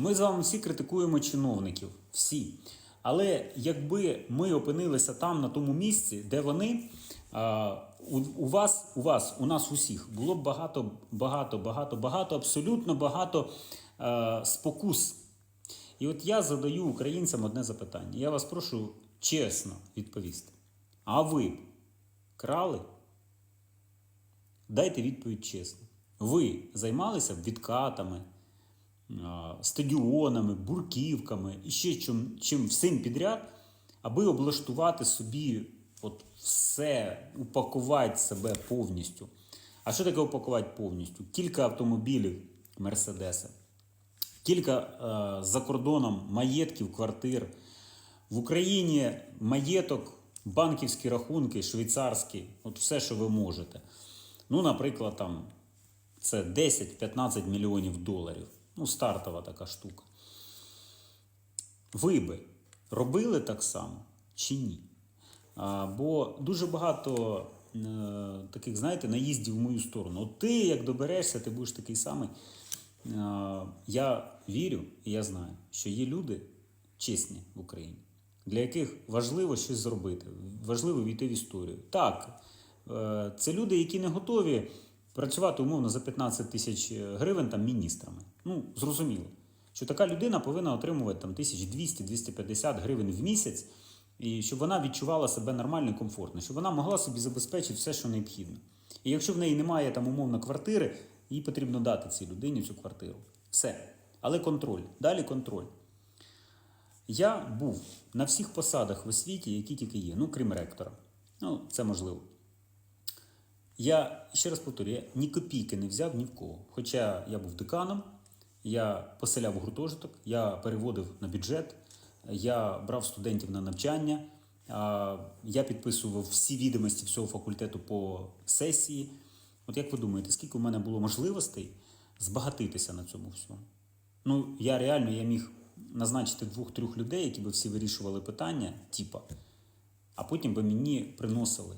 Ми з вами всі критикуємо чиновників. Всі. Але якби ми опинилися там, на тому місці, де вони, у, вас, у вас, у нас усіх було б багато, багато, багато, багато, абсолютно багато спокус. І от я задаю українцям одне запитання. Я вас прошу чесно відповісти. А ви крали? Дайте відповідь чесно. Ви займалися відкатами, стадіонами, бурківками і ще чим, чим всім підряд, аби облаштувати собі от все, упакувати себе повністю. А що таке упакувати повністю? Кілька автомобілів Мерседеса, кілька е, за кордоном маєтків, квартир. В Україні маєток, банківські рахунки, швейцарські, от все, що ви можете. Ну, наприклад, там це 10-15 мільйонів доларів. Ну, стартова така штука. Ви би робили так само чи ні? А, бо дуже багато е, таких, знаєте, наїздів в мою сторону. От ти, як доберешся, ти будеш такий самий. Е, я вірю і я знаю, що є люди чесні в Україні, для яких важливо щось зробити, важливо війти в історію. Так, е, це люди, які не готові працювати умовно за 15 тисяч гривень там міністрами. Ну, зрозуміло, що така людина повинна отримувати там 1200-250 гривень в місяць, і щоб вона відчувала себе нормально і комфортно, щоб вона могла собі забезпечити все, що необхідно. І якщо в неї немає там умовно квартири, їй потрібно дати цій людині цю квартиру. Все. Але контроль. Далі контроль. Я був на всіх посадах в освіті, які тільки є, ну крім ректора. Ну, це можливо. Я ще раз повторюю, я ні копійки не взяв ні в кого. Хоча я був деканом, я поселяв гуртожиток, я переводив на бюджет, я брав студентів на навчання, я підписував всі відомості всього факультету по сесії. От як ви думаєте, скільки у мене було можливостей збагатитися на цьому всьому? Ну, я реально я міг назначити двох-трьох людей, які би всі вирішували питання, типа, а потім би мені приносили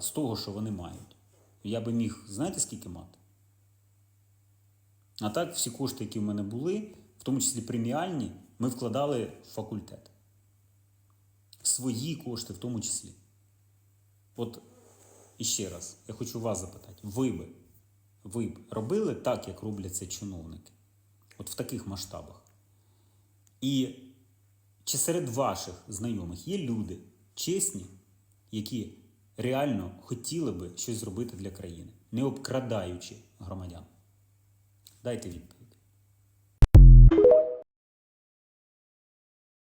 з того, що вони мають. Я би міг, знаєте, скільки мати? А так, всі кошти, які в мене були, в тому числі преміальні, ми вкладали в факультет. Свої кошти в тому числі. От іще раз, я хочу вас запитати: ви би, ви б робили так, як роблять це чиновники? От в таких масштабах. І чи серед ваших знайомих є люди чесні, які реально хотіли би щось зробити для країни, не обкрадаючи громадян? Дайте відповідь.